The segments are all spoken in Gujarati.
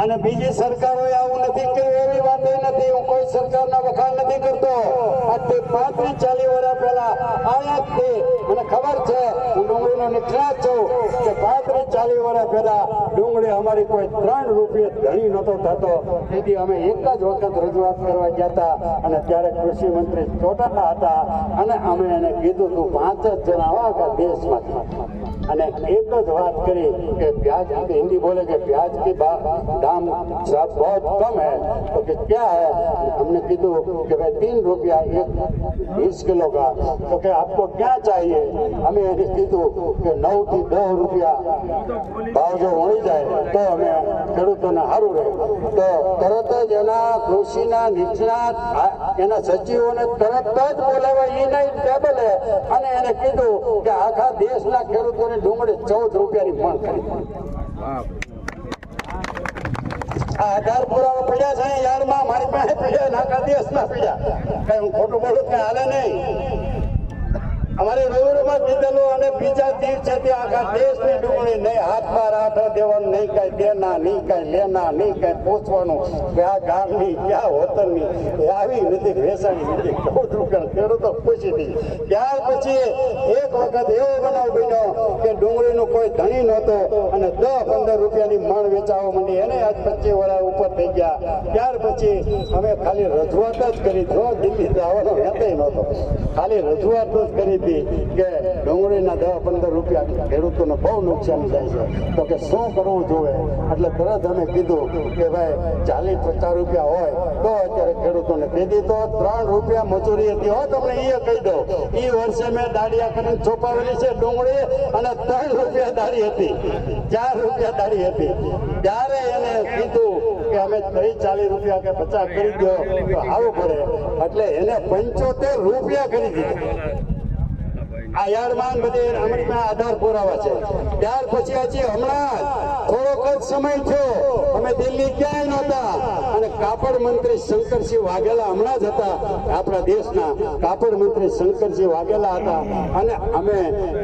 અને બીજી સરકારોએ આવું નથી કર્યું એવી વાત નથી. હું કોઈ સરકારના વખાણ નથી કરતો. આજથી પાંત્રીસ ચાલીસ વર્ષ પહેલા આયા જ તે. મને ખબર છે, હું ડુંગળીનો નિષ્ણાત છું કે પાંત્રીસ ચાલીસ વર્ષ પહેલા ડુંગળી અમારી કોઈ ત્રણ રૂપિયે ધણી નહોતો થતો. તેથી અમે એક જ વખત રજૂઆત કરવા ગયા હતા અને ત્યારે કૃષિ મંત્રી ચોટાલા હતા અને અમે એને કીધું હતું પાંચ જ જણા વાગા દેશમાં અને એક જ વાત કરી કે, પ્યાજ હિન્દી બોલે કે પ્યાજ કે દામ બહુ કમ હૈ. कि क्या है हमने कीधु कि भाई तीन रुपया एक बीस किलो का तो कि आपको क्या चाहिए हमें એને કીધું કે નવ થી દસ રૂપિયા ભાવ જો મળી જાય તો અમે ખેડૂતોને સારું રહે તો તરત જ એના કૃષિના નિષ્ણાત આ- એના સચિવોને તરત જ બોલાવ્યા એના ટેબલે અને એને કીધું કે આખા દેશના ખેડૂતોને ડુંગળી ચૌદ રૂપિયાની મણ ખરીદી આ આધાર પુરાવા પડ્યા છે યાર યારમાં મારી પાસે પીડ્યા નાકા દિવસ ના પીડ્યા કઈ હું ખોટું બોલું કઈ હાલે નહીં. અમારે રોડમાં કીધેલું અને બીજા દિવસેથી આખા દેશની ડુંગળી નહીં, હાથમાં રાઠો દેવાનું નહીં, કઈ દેના નહીં, કઈ લેના નહીં, કઈ પૂછવાનું કે આ ગામની ક્યાં હોતરની આવી નથી વેસાણી નથી રૂપિયા ખેડૂતો પૂછી હતી ત્યાર પછી એક વખત એવો બનાવ બન્યો કે ડુંગળીનું કોઈ ધણી નહોતો અને દસ પંદર રૂપિયાની મણ વેચાવા માંડી. એને આજ પચીસ વર્ષ ઉપર થઈ ગયા. ત્યાર પછી અમે ખાલી રજૂઆત જ કરી. જો દિલ્હી જવાનો હેતે નહોતો. ખાલી રજૂઆત જ કરી. હતી કે ડુંગળીના દસ પંદર રૂપિયા ખેડૂતોને બહુ નુકસાન થાય છે. તો કે શું કરવું જોઈએ? એટલે તરત અમે કીધું કે ભાઈ, ચાલીસ પચાસ રૂપિયા હોય તો અત્યારે ખેડૂતોને તેથી તો ત્રણ રૂપિયા મજૂરી હતી હો, તમને એ કહી દો એ વર્ષે મેં દાડિયા કરીને છોપાવેલી છે ડુંગળી અને ત્રણ રૂપિયા દાડી હતી. ચાર રૂપિયા દાડી હતી. ત્યારે એને કીધું કે અમે ત્રીસ ચાલીસ રૂપિયા કે પચાસ કરી દો તો આવું પડે. એટલે એને પંચોતેર રૂપિયા કરી દીધા. આ યારમાં બધે અમારી આધાર પુરાવા છે. ત્યાર પછી હજી હમણાં થોડોક જ સમય થયો. અમે દિલ્હી ક્યાંય નહોતા. અને કાપડ મંત્રી શંકરસિંહ વાઘેલા હમણાં જ હતા. આપણા દેશના કાપડ મંત્રી શંકરસિંહ વાઘેલા હતા. અને અમે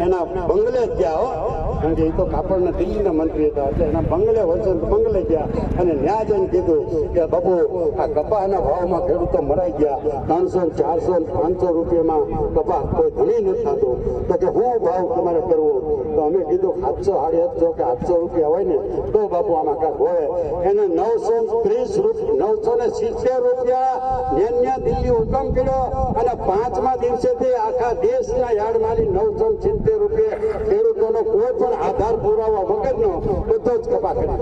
એના બંગલે ગયા હો. કારણ કે એ તો કાપડના દિલ્હીના મંત્રી હતા એટલે એના બંગલે વચન બંગલે ગયા અને જઈને કીધું કે બાબુ આ કપાસના ભાવમાં ખેડૂતો મરાઈ ગયા. ત્રણસો ચારસો પાંચસો રૂપિયામાં કપાસ કોઈ ધણી નથી થતો. તો કે હું ભાવ તમારે કરવો? તો અમે કીધું, સાતસો સાડી સાતસો કે આઠસો રૂપિયા હોય ને, તો બાપુ આમાં કાંઈક હોય. એને નવસો ત્રીસ રૂપિયા નવસો ને સિત્તેર રૂપિયા ન્યા દિલ્હી હુકમ કર્યો અને પાંચમા દિવસેથી આખા દેશના યાર્ડમાંથી નવસો ને સિત્તેર રૂપિયા ખેડૂતોનો કોઈ પણ આધાર પુરાવા વગરનો બધો જ કપા કરી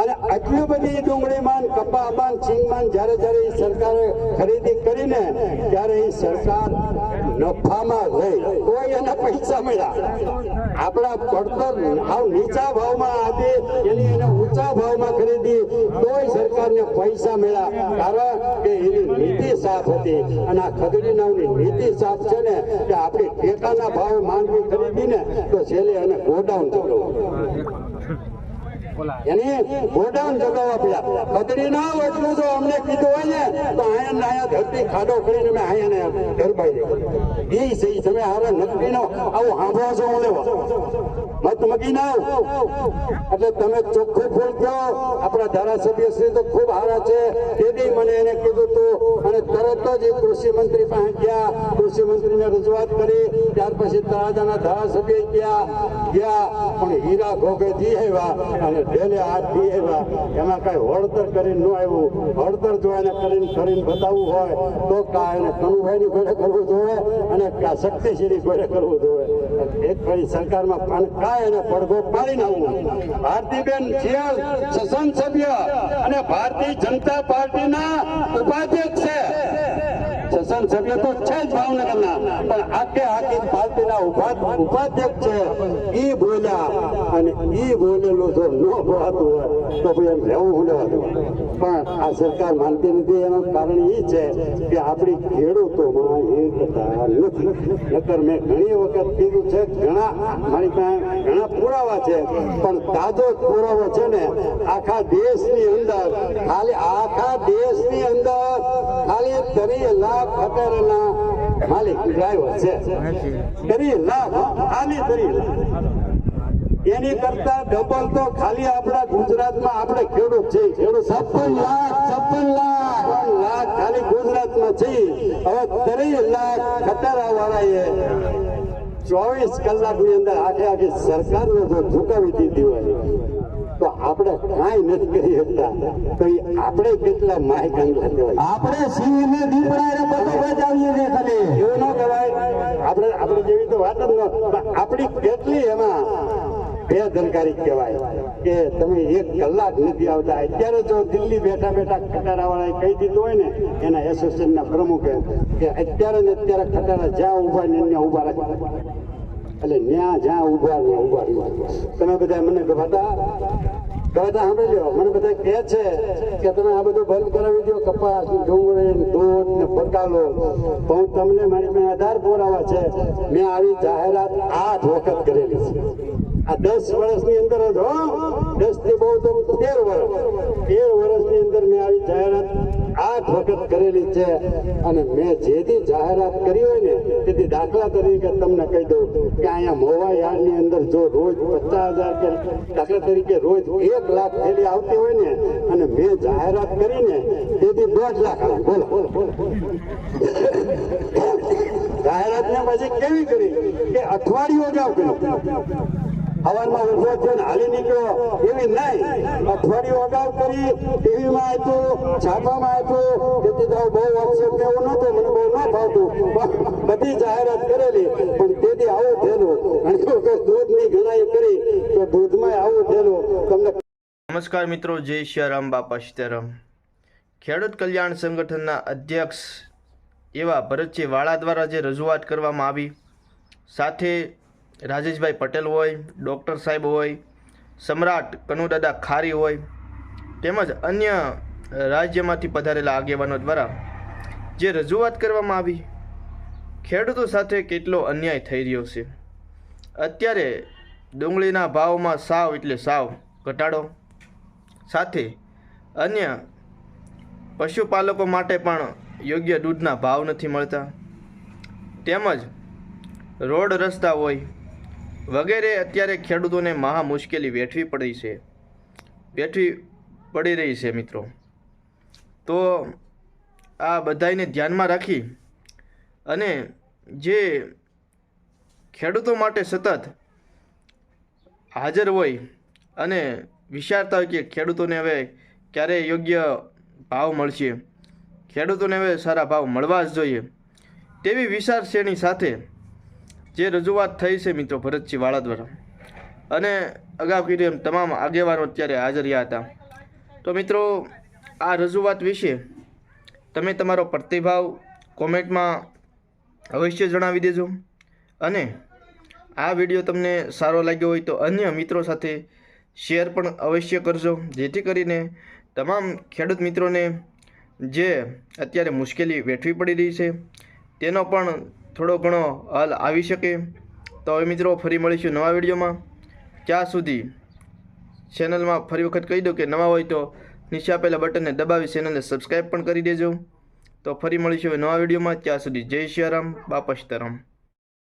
અને આટલી બધી ડુંગળીમાં કપામાં છીંગમાં જ્યારે જ્યારે એ સરકારે ખરીદી કરીને ત્યારે એ સરકાર નફામાં રહી કોઈ એના પૈસા મળ્યા. આપણા પડતર આવ નીચા ભાવમાં આપી એની એને ઊંચા ભાવમાં ખરીદી, તોય સરકારને પૈસા મળ્યા કારણ કે એની નીતિ સાફ હતી. અને આ ખગડી નામની નીતિ સાફ છે ને, કે આપણી ટેકાના ભાવે માંડવી ખરીદી ને તો છેલ્લે એને ગોડાઉન ચડાવવું એની ગોડાઉન જગાવવા પડ્યા કદડી ના એટલું જો અમને કીધું હોય ને, તો આયા આયા ધરતી ખાડો કરીને મેં આયા ને ગરબાઈ દે એ સહી તમે હારે નકરી નો આવું સાંભળો છો હું લેવા. મત મગી ના એટલે તમે ચોખ્ખું ફૂલ કહો. આપણા ધારાસભ્ય શ્રી તો ખૂબ સારા છે. તેથી મને એને કીધું તું. અને તરત જ કૃષિ મંત્રી પાસે ગયા. કૃષિ મંત્રીને રજૂઆત કરી. ત્યાર પછી તળાજાના ધારાસભ્ય ગયા. ગયા. પણ હીરા ઘોઘે દી આવ્યા. અને ઢેલે હાથ દી આવ્યા એમાં કઈ વળતર કરીને ન આવ્યું. વળતર જો એને કરીને કરીને બતાવવું હોય, તો કા એને કનુભાઈની ઘોડે કરવું જોઈએ અને કા શક્તિશીલી ઘોડે કરવું જોઈએ. એક ફરી સરકારમાં પણ કા એને પડઘો પાડી નાખવું ભારતીબેન શિયાળ સંસદ સભ્ય અને ભારતીય જનતા પાર્ટીના ઉપાધ્યક્ષ છે. સસન સભ્ય તો છે જ ભાવનગરના. પણ આખે આખી પાર્ટીના ઉપા- ઉપાધ્યક્ષ છે. એ બોલ્યા અને એ બોલેલું જો ન હોતું હોય તો ભાઈ એમ રહેવું ભૂલેવાતું પણ આ સરકાર માનતી નથી. એનું કારણ એ છે કે આપણી ખેડૂતોમાં એકતા નથી. નકર મેં ઘણી વખત કીધું છે, ઘણા, મારી પાસે ઘણા પુરાવા છે, પણ તાજો પુરાવો છે ને, આખા દેશની અંદર, ખાલી આખા દેશની અંદર ખાલી ત્રીસ લાખ ખતરના માલિક ડ્રાઈવર છે. ત્રીસ લાખ ખાલી ત્રીસ લાખ એની કરતા ડબલ તો ખાલી આપણા ગુજરાતમાં આપણે લાખ છપ્પન લાખ. ત્રણ લાખ ખાલી ગુજરાતમાં છે હવે ત્રીસ લાખ ખટારા વાળાએ ચોવીસ કલાકની અંદર આખે આખી સરકારને જો ઝુકાવી દીધી હોય તો આપણે કાંઈ નથી કરી શકતા. તો આપણે કેટલા કહેવાય આપણે સિંહને દીપડાને બધું બચાવીએ છીએ ખાલી. એવું ન કહેવાય. આપણે આપણે જેવી તો વાત જ ન આપણી કેટલી એમાં બેદરકારી કહેવાય કે તમે એક કલાક નથી આવતા. અત્યારે જો દિલ્હી બેઠા બેઠા ખટારાવાળાએ કહી દીધું હોય ને એના એસોસિએશનના પ્રમુખે કે અત્યારે ને અત્યારે ખટારા જ્યાં ઊભા ને ત્યાં ઊભા રાખવા એટલે ન્યા જ્યાં ઊભા ને ઊભા તમે બધા મને ગવાતા ગવાતા સાંભળજો. મને બધા કહે છે કે તમે આ બધું બંધ કરાવી દો, કપાસ, ડુંગળી, દૂધ ને બકાલો તો હું તમને મારી પાસે આધાર પુરાવા છે. મેં આવી જાહેરાત આઠ વખત કરેલી છે. આ દસ વર્ષની અંદર જ, હો દસથી બહુ તો તેર વર્ષ. તેર વર્ષની અંદર મેં આવી જાહેરાત આઠ વખત કરેલી છે અને મેં જેથી જાહેરાત કરી હોય ને, તેથી દાખલા તરીકે તમને કહી દઉં કે અહીંયા મોવા યાર્ડની અંદર જો રોજ પચાસ હજાર કે દાખલા તરીકે રોજ એક લાખ થેલી આવતી હોય ને, અને મેં જાહેરાત કરીને તેથી દોઢ લાખ આવે. બોલો. જાહેરાત ને પછી કેવી કરી? કે અઠવાડિયું અગાઉ કરી હવારમાં ઊભો થયો ને હાલી નીકળ્યો એવી નહીં. અઠવાડિયું અગાઉ કરી, ટીવીમાં આપ્યું, છાપામાં આપ્યું તેથી તો બહુ વોટ્સએપ એવું નહોતું, મને બહુ ન ભાવતું બધી જાહેરાત કરેલી, પણ તેથી આવું થયેલું. વખત દૂધની ઘણાઈ કરી તો દૂધમાં આવું થયેલું. તમને નમસ્કાર મિત્રો, જય શ્યારામ બાપા સીતારામ. ખેડૂત કલ્યાણ સંગઠનના અધ્યક્ષ એવા ભરતજી વાળા દ્વારા જે રજૂઆત કરવામાં આવી, સાથે રાજેશભાઈ પટેલ હોય, ડૉક્ટર સાહેબ હોય, સમ્રાટ કનુદાદા ખારી હોય, તેમજ અન્ય રાજ્યમાંથી પધારેલા આગેવાનો દ્વારા જે રજૂઆત કરવામાં આવી, ખેડૂતો સાથે કેટલો અન્યાય થઈ રહ્યો છે? અત્યારે ડુંગળીના ભાવમાં સાવ એટલે સાવ ઘટાડો, સાથે અન્ય પશુપાલકો માટે પણ યોગ્ય દૂધના ભાવ નથી મળતા, તેમજ રોડ રસ્તા હોય વગેરે અત્યારે ખેડૂતોને મહા મુશ્કેલી વેઠવી પડી છે. વેઠવી પડી રહી છે મિત્રો. તો આ બધાને ધ્યાનમાં રાખી અને જે ખેડૂતો માટે સતત હાજર હોય અને વિચારતા હોય કે ખેડૂતોને હવે ક્યારે યોગ્ય ભાવ મળશે, ખેડૂતોને હવે સારા ભાવ મળવા જ જોઈએ, તેવી વિચારશ્રેણી સાથે જે રજૂઆત થઈ છે મિત્રો ભરતસિંહ વાળા દ્વારા. અને અગાઉ કીધું એમ તમામ આગેવાનો અત્યારે હાજર રહ્યા હતા. તો મિત્રો, આ રજૂઆત વિશે તમે તમારો પ્રતિભાવ કોમેન્ટમાં અવશ્ય જણાવી દેજો. અને આ વીડિયો તમને સારો લાગ્યો હોય તો અન્ય મિત્રો સાથે શેર પણ અવશ્ય કરજો. જેથી કરીને તમામ ખેડૂત મિત્રોને જે અત્યારે મુશ્કેલી વેઠવી પડી રહી છે, તેનો પણ થોડો ઘણો હલ આવી શકે. તો હવે મિત્રો ફરી મળીશું નવા વિડીયોમાં. ત્યાં સુધી ચેનલમાં ફરી વખત કહી દો કે નવા હોય તો નીચે આપેલા બટનને દબાવી ચેનલને સબસ્ક્રાઈબ પણ કરી દેજો. તો ફરી મળીશું નવા વિડીયોમાં. ત્યાં સુધી જય શ્રી રામ બાપા